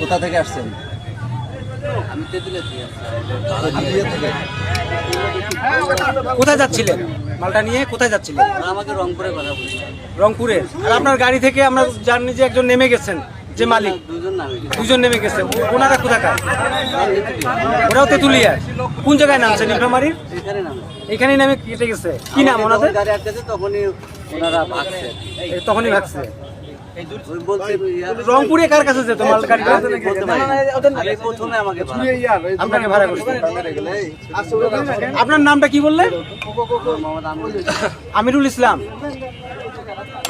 কোথা থেকে আসছেন? আমি তেঁতুলিয়া থেকে কোথায় যাচ্ছিলেন? মালটা নিয়ে কোথায় যাচ্ছিলেন? আমাকে রংপুরে কথা রংপুরে? আর আপনার গাড়ি থেকে আমরা জানি যে একজন নেমে গেছেন যে মালিক। দুজন নামে গেছে। ওনারা কোথাকার? ওরাও তেঁতুলিয়া কোন জায়গায় নামছে নীলফামারির এখানে নামে। এখানেই নামে কেটে গেছে? কি নাম ওনাদের? তখনই তখনই ভাগছে। রংপুরে কার কাছে যেত? মাল গাড়িটা আমি বলতে পারি। না। আমি প্রথমে আমাকে আপনাকে ভাড়া করছে। আপনার নামটা কি বললেন আমিরুল ইসলাম।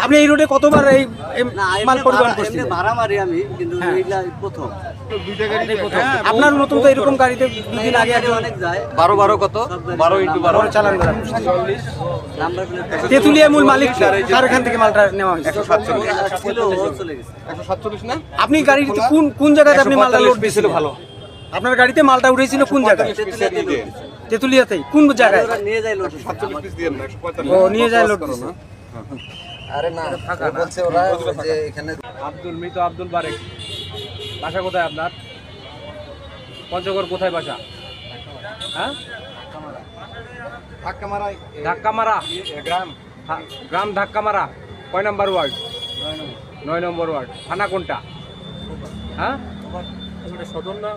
আপনি এই রোডে কতবার এই মাল পরিবহন করছেন ভাড়া মারি আমি কিন্তু হ্যাঁ। এইগুলা প্রথম এই প্রথম। আপনার নতুন তো এরকম গাড়িতে দুদিন আগে একজন অনেক যায়। বারো বারো কত? বারো ইন্টু বারো। চালান করা। তেঁতুলিয়া মূল মালিক তার এখান থেকে মালটা নেওয়া হয়েছে? আপনি গাড়ি কোন কোন জায়গাতে আপনি মালটা লোড দিয়েছিল ভালো। আপনার গাড়িতে মালটা উঠেছিল কোন জায়গায়? তেঁতুলিয়াতে তেঁতুলিয়াতেই। কোন জায়গায়? নিয়ে যায় লোক ও নিয়ে যায় লোড দিছে। আরে না বলছে ওরা যে এখানে আব্দুল মৃত আব্দুল বারেক। বাসা কোথায় আপনার? পঞ্চগড় কোথায় বাসা? হ্যাঁ? ধাক্কা মারা গ্রাম। গ্রাম ধাক্কা মারা কয় নম্বর ওয়ার্ড? নয় নম্বর। ওয়ার্ড। থানা কোনটা? হ্যাঁ? সদর না?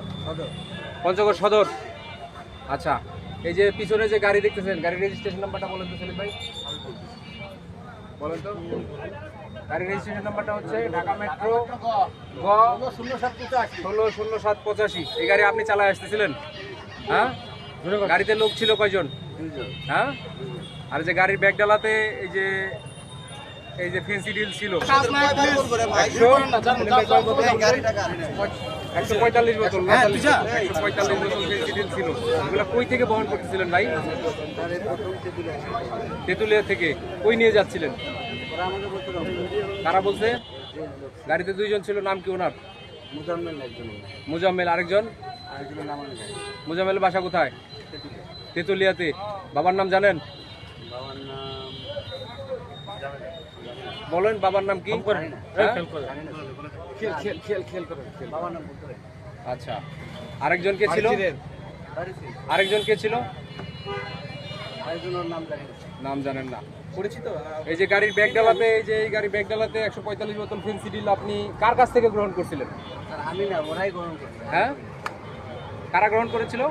পঞ্চগড় সদর। আচ্ছা এই যে পিছনে যে গাড়ি দেখতেছেন গাড়ির রেজিস্ট্রেশন নাম্বারটা বলেন তো সেলিম ভাই। বলেন তো। গাড়ির রেজিস্ট্রেশন নাম্বারটা হচ্ছে ঢাকা মেট্রো গ ষোলো শূন্য সাত পঁচাশি। এই গাড়ি আপনি চালায় আসতেছিলেন? হ্যাঁ? গাড়িতে লোক ছিল কয়জন? হ্যাঁ? আর যে গাড়ির ব্যাগ ডালাতে এই যে এই যে ফেন্সি ডিল ছিল। একশো পঁয়তাল্লিশ পঁয়তাল্লিশ একশো পঁয়তাল্লিশ ফেন্সি ডিল ছিল। এগুলো কই থেকে বহন করতেছিলেন ভাই? তেঁতুলিয়া থেকে। কই নিয়ে যাচ্ছিলেন? কারা বলছে? গাড়িতে দুইজন ছিল নাম কি ওনার? মুজাম্মেল একজন। মুজাম্মেল আরেকজন? মুজাম্মেল বাসা কোথায়? তেঁতুলিয়াতে। বাবার নাম জানেন? বলেন বাবার নাম কি? হ্যাঁ? বাবার নাম বলতে পারি আচ্ছা। আরেকজন কে ছিল। আরেকজন কে ছিল? নাম জানেন? না। পরিচিত? এই যে গাড়ির ব্যাগ ডালাতে এই যে এই গাড়ির ব্যাগ ডালাতে একশো পঁয়তাল্লিশ বোতল ফেন্সি ডিল আপনি কার কাছ থেকে গ্রহণ করছিলেন? আমি না ওরাই গ্রহণ করছে। হ্যাঁ? কারা গ্রহণ করেছিল?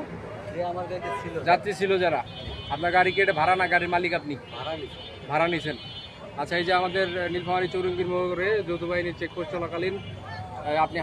আমার কাছে ছিল। যাত্রী ছিল যারা। আপনার গাড়ি কেটে ভাড়া না গাড়ির মালিক আপনি? ভাড়া ভাড়া নিছেন। আচ্ছা এই যে আমাদের নীলফামারী চৌরঙ্গীর মোড়ে যৌথ বাহিনীর চেকপোস্ট চলাকালীন আপনি